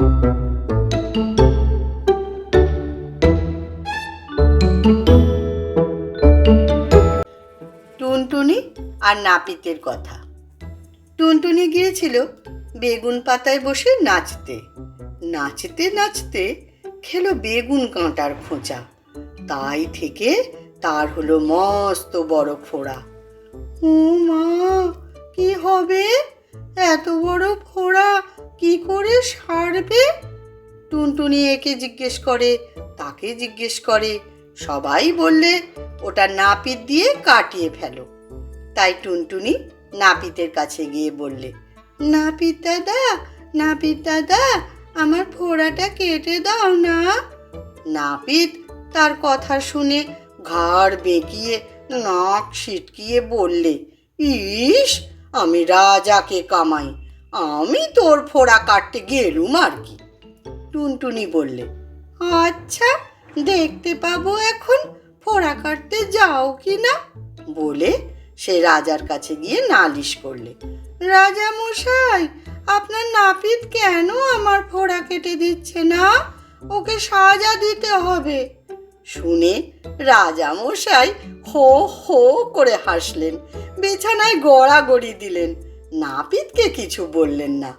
টুনটুনি আর নাপিতের কথা। টুনটুনি গিয়েছিল বেগুন পাতায় বসে নাচতে। নাচতে নাচতে খেলো বেগুন কাঁটার খোঁচা। তাই থেকে তার হলো মস্ত বড় ফোড়া। ও মা, কি হবে? এত বড় ফোড়া কি করে সারবে? টুনটুনি একে জিজ্ঞেস করে, তাকে জিজ্ঞেস করে, সবাই বললে, ওটা নাপিত দিয়ে কাটিয়ে ফেলো। তাই টুনটুনি নাপিতের কাছে গিয়ে বললে, নাপিত দাদা নাপিত দাদা, আমার ফোড়াটা কেটে দাও না। নাপিত তার কথা শুনে ঘাড় বেঁকিয়ে, নাক ছিটকিয়ে বললে, ইস, আমি রাজাকে কামাই আমি তোর ফোড়া কাটতে গেলুম আর কি? টুনটুনি বললে আচ্ছা দেখতে পাবো এখন, ফোড়া কাটতে যাও কি না? বলে সে রাজার কাছে গিয়ে নালিশ করলে, রাজা মশাই, আপনার নাপিত কেন আমার ফোড়া কেটে দিচ্ছে না? ওকে সাজা দিতে হবে। শুনে রাজা মশাই হো হো করে হাসলেন, বিছানায় গড়াগড়ি দিলেন নাপিতকে কিছু বললেন না।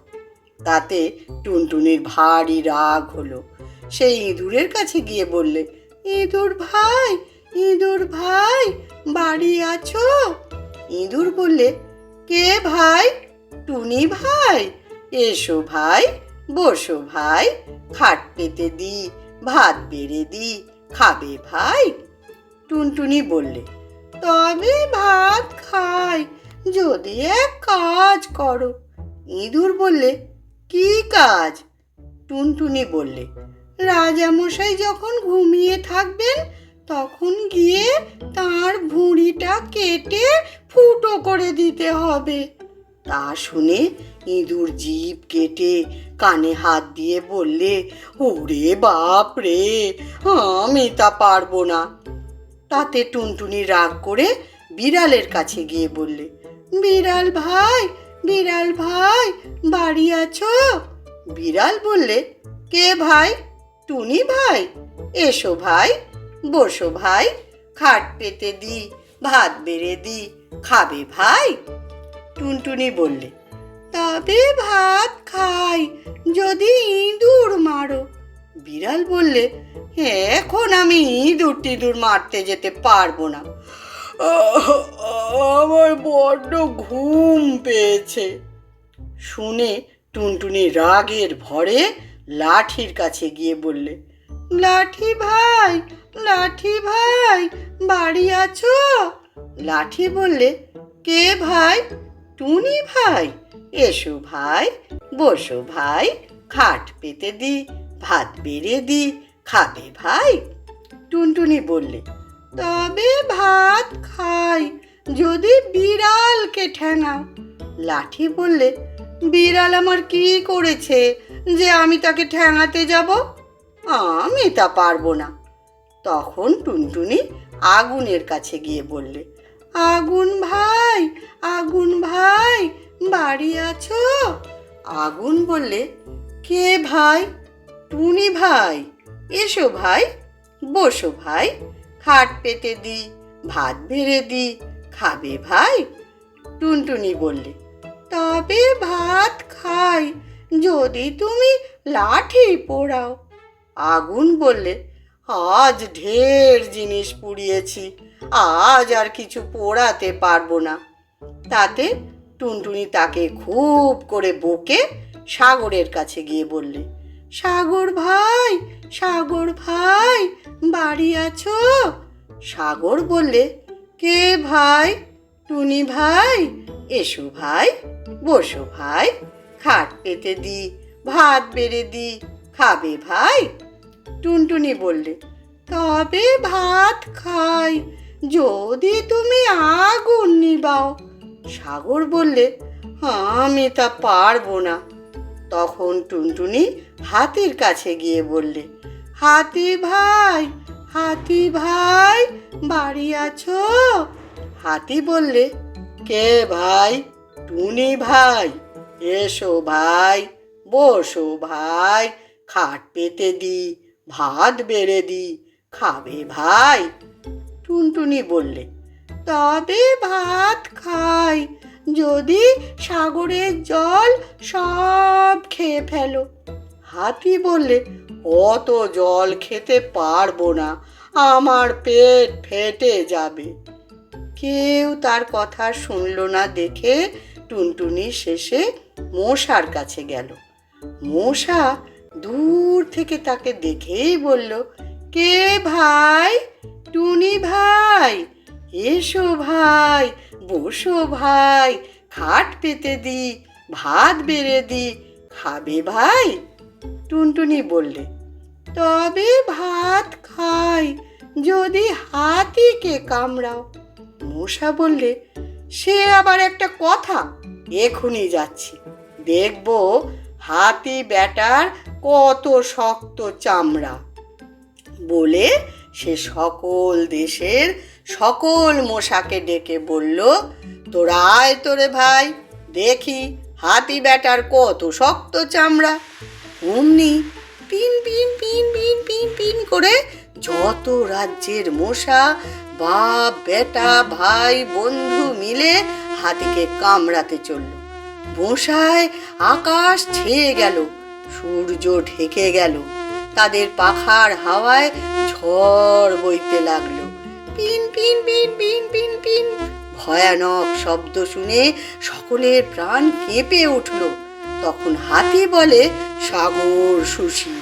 তাতে টুনটুনির ভারী রাগ হলো। সেই ইঁদুরের কাছে গিয়ে বললে, ইঁদুর ভাই ইঁদুর ভাই, বাড়ি আছো? ইঁদুর বললে, কে ভাই? টুনি ভাই? এসো ভাই, বসো ভাই, খাট পেতে দি, ভাত বেড়ে দি, খাবে ভাই? টুনটুনি বললে, তবে ভাত খাই যদি এক কাজ করো। ইঁদুর বললে, কি কাজ? টুনটুনি বললে, রাজামশাই যখন ঘুমিয়ে থাকবেন, তখন গিয়ে তার ভুঁড়িটা কেটে ফুটো করে দিতে হবে। তা শুনে ইঁদুর জিভ কেটে কানে হাত দিয়ে বললে, ওরে বাপ রে, আমি তা পারব না। তাতে টুনটুনি রাগ করে বিড়ালের কাছে গিয়ে বললে বিড়াল ভাই বিড়াল ভাই, বাড়ি আছো? বিড়াল বললে, কে ভাই? টুনি ভাই। এসো ভাই, বসো ভাই, খাট পেতে দি, ভাত বেড়ে দি, খাবে ভাই? টুনটুনি বললে, তবে ভাত খাই, যদি ইঁদুর মারো। বিড়াল বললে, এখন আমি ইঁদুর টিঁদুর মারতে যেতে পারব না। আমার বড্ড ঘুম পেয়েছে। শুনে টুনটুনি রাগের ভরে লাঠির কাছে গিয়ে বললে, লাঠি ভাই লাঠি ভাই, বাড়ি আছো? লাঠি বললে, কে ভাই? টুনি ভাই। এসো ভাই, বসো ভাই, খাট পেতে দি, ভাত বেড়ে দি, খাবে ভাই? টুনটুনি বললে তবে ভাত খাই, যদি বিড়ালকে ঠেঙাও লাঠি বললে, বিড়াল আমার কি করেছে যে আমি তাকে ঠ্যাঙাতে যাব? আমি তা পারব না। তখন টুনটুনি আগুনের কাছে গিয়ে বললে, আগুন ভাই আগুন ভাই, বাড়ি আছো? আগুন বললে, কে ভাই? টুনি ভাই? এসো ভাই, বসো ভাই। খাট পেতে দি, ভাত বেড়ে দি, খাবে ভাই? টুনটুনি বললে, তবে ভাত খাই, যদি তুমি লাঠি পোড়াও। আগুন বললে, আজ ঢের জিনিস পুড়িয়েছি, আজ আর কিছু পোড়াতে পারব না। তাতে টুনটুনি তাকে খুব করে বকে সাগরের কাছে গিয়ে বললে সাগর ভাই সাগর ভাই, বাড়ি আছো? সাগর বললে, কে ভাই? টুনি ভাই? এসো ভাই, বসো ভাই, খাট পেতে দি, ভাত বেড়ে দি, খাবে ভাই? টুনটুনি বললে, তবে ভাত খাই, যদি তুমি আগুন নিবাও। সাগর বললে, আমি তা পারব না। তখন টুনটুনি হাতির কাছে গিয়ে বললে, হাতি ভাই হাতি ভাই, বাড়ি আছো? হাতি বললে, কে ভাই? টুনি ভাই, এসো ভাই, বসো ভাই, খাট পেতে দি, ভাত বেড়ে দি, খাবে ভাই? টুনটুনি বললে, তবে ভাত খাই যদি সাগরের জল সব খেয়ে ফেলো। হাতি বললে, অত জল খেতে পারব না, আমার পেট ফেটে যাবে। কেউ তার কথা শুনল না দেখে টুনটুনি শেষে মশার কাছে গেল। মশা দূর থেকে তাকে দেখেই বলল, কে ভাই? টুনি ভাই? এসো ভাই বসো ভাই, খাট পেতে দি, ভাত বেড়ে দি, খাবে ভাই? টুনটুনি বললে, তবে ভাত খাই, যদি হাতিকে কামড়াও। মশা বললে, সে আবার একটা কথা এখনই যাচ্ছি। দেখব হাতি ব্যাটার কত শক্ত চামড়া। বলে সে সকল দেশের সকল মশাকে ডেকে বলল, তোরা আয় তোরে ভাই, দেখি হাতি ব্যাটার কত শক্ত চামড়া। অমনি পিন পিন পিন পিন পিন পিন করে যত রাজ্যের মশা, বাপ, বেটা, ভাই, বন্ধু মিলে হাতিকে কামড়াতে চলল। মশায় আকাশ ছেয়ে গেল, সূর্য ঢেকে গেল, তাদের পাখার হাওয়ায় ঝড় বইতে লাগল। পিন পিন পিন পিন পিন পিন। ভয়ানক শব্দ শুনে সকলের প্রাণ কেঁপে উঠল। তখন হাতি বলে, সাগর সুশি।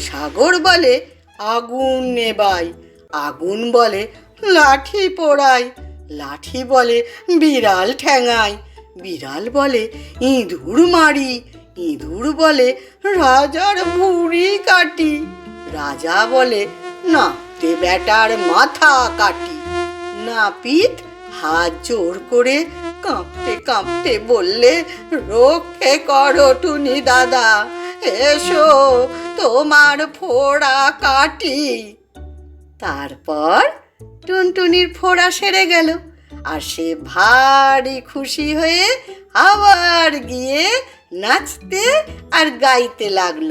সাগর বলে, আগুন নেবাই। আগুন বলে, লাঠি পোড়াই। লাঠি বলে, বিড়াল ঠ্যাঙাই বিড়াল বলে, ইঁদুর মারি। ইঁদুর বলে, রাজার ভুঁড়ি কাটি। রাজা বলে, না তে বেটার মাথা কাটি। নাপিত হাত জোর করে কাঁপতে কাঁপতে বললে, রক্ষে করো টুনি দাদা, এসো তোমার ফোড়া কাটি। তারপর টুনটুনির ফোড়া সেরে গেল আর সে ভারী খুশি হয়ে আবার গিয়ে নাচতে আর গাইতে লাগল।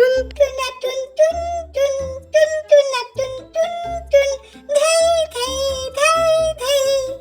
টুন টুনা টুন টুন টুন টুন টুনা টুন টুন টুন ধেই ধেই ধেই ধেই